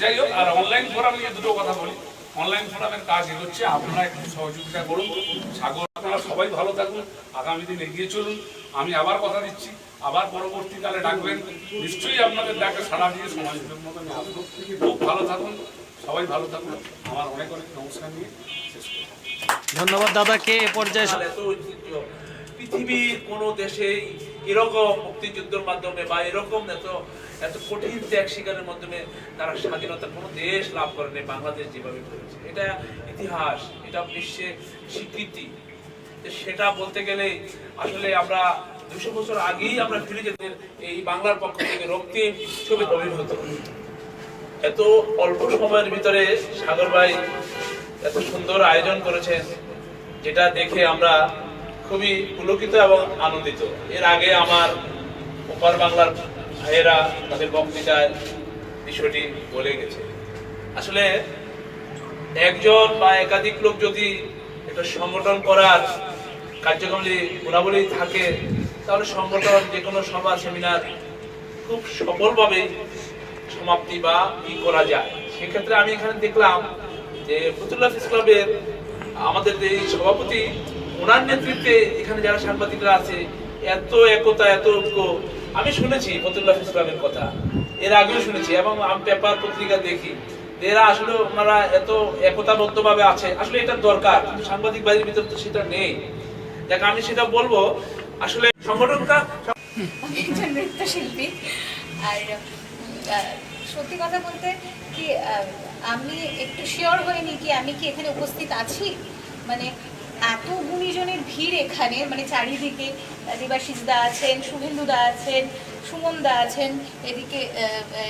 যাই হোক আর online forum নিয়ে দুটো কথা বলি। অনলাইন ফোরামের কাজ এগোচ্ছে আপনারা একটু সহযোগিতা করুন। সাগর আপনারা সবাই ভালো থাকুন আগামী দিন এগিয়ে চলুন। আমি আবার কথা দিচ্ছি আবার পরবর্তীকালে ডাকবেন। নিশ্চয়ই আপনাদের ডাকে সারা দিয়ে সমাজের মতো আমি আসব। খুব ভালো থাকুন সবাই ভালো থাকুন। আমার অনেক অনেক নমস্কার নিয়ে শেষ ধন্যবাদ দাদাকে এ পর্যায়ে সাল এত ঐতিহ্য পৃথিবীর কোনো দেশেই এরকম মুক্তিযুদ্ধের মাধ্যমে বা এরকম এত এত কঠিন ত্যাগ শিকারের মাধ্যমে তারা স্বাধীনতার কোনো দেশ লাভ করেনি বাংলাদেশ যেভাবে করেছে। এটা ইতিহাস, এটা বিশ্বে স্বীকৃতি। সেটা বলতে গেলে আসলে আমরা দুশো বছর আগেই আমরা ফিরে যেতে এই বাংলার পক্ষ থেকে রক্তিম ছবি অভিভূত এত অল্প সময়ের ভিতরে সাগর ভাই এত সুন্দর আয়োজন করেছেন, যেটা দেখে আমরা খুবই পুলকিত এবং আনন্দিত। এর আগে আমার ওপার বাংলার ভাইয়েরা তাদের বক্তৃতায় বিষয়টি বলে গেছে। আসলে একজন বা একাধিক লোক যদি একটা সংগঠন করার কার্যক্রমে গুণাবলী থাকে, তাহলে সংগঠন যে কোনো সভা, সেমিনার খুব সফলভাবে সমাপ্তি বা ই করা যায়। সেক্ষেত্রে আমি এখানে দেখলাম যে ফতুল্লাহ ফিস ক্লাবের আমাদের যে সভাপতি ওনার নেতৃত্বে এখানে যারা সাংবাদিকরা আছে, এত একতা, এত ঐক্য। আমি শুনেছি ফতুল্লাহ ফিস ক্লাবের কথা। এর আগেও শুনেছি এবং আমি পেপার পত্রিকা দেখি। এরা আসলে ওনারা এত একতাবদ্ধভাবে আছে। আসলে এটা দরকার, কিন্তু সাংবাদিক বাড়ির ভিতর তো সেটা নেই। দেখ, আমি সেটা বলব, আসলে সংগঠনটা নৃত্যশিল্পী। আর সত্যি কথা বলতে কি আমি একটু শিওর হইনি কি আমি কি এখানে উপস্থিত আছি? মানে এত গুণীজনের ভিড় এখানে মানে চারিদিকে দেবাশিস দা আছেন শুভেন্দু দা আছেন সুমন দা আছেন, এদিকে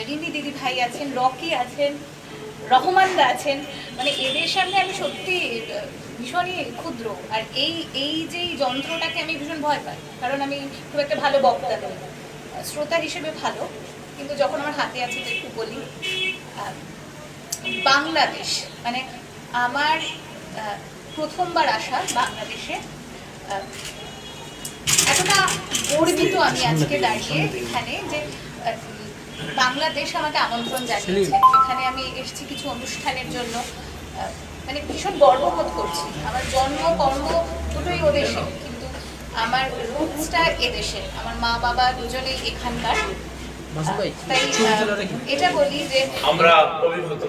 রিমি দিদি ভাই আছেন, রকি আছেন, রহমান দা আছেন। মানে এদের সামনে আমি সত্যি ভীষণই ক্ষুদ্র। আর এই এই যে যন্ত্রটাকে আমি ভীষণ ভয় পাই। কারণ আমি খুব একটা ভালো বক্তা নই। শ্রোতা হিসেবে ভালো, কিন্তু যখন আমার হাতে আছে তো একটু বলি বাংলাদেশ মানে আমার প্রথমবার আসা বাংলাদেশে। আহ, এতটা গর্বিত আমি আজকে দাঁড়িয়ে এখানে যে বাংলাদেশ আমাকে আমন্ত্রণ জানিয়েছে। এখানে আমি এসেছি কিছু অনুষ্ঠানের জন্য। আহ, মানে ভীষণ গর্ববোধ করছি। আমার জন্ম কর্ম দুটোই ওদেশে কিন্তু আমার রুটসটা এদেশে আমার মা বাবা দুজনেই এখানকার। তাই এটা বলি যে আমরা অভিভূত।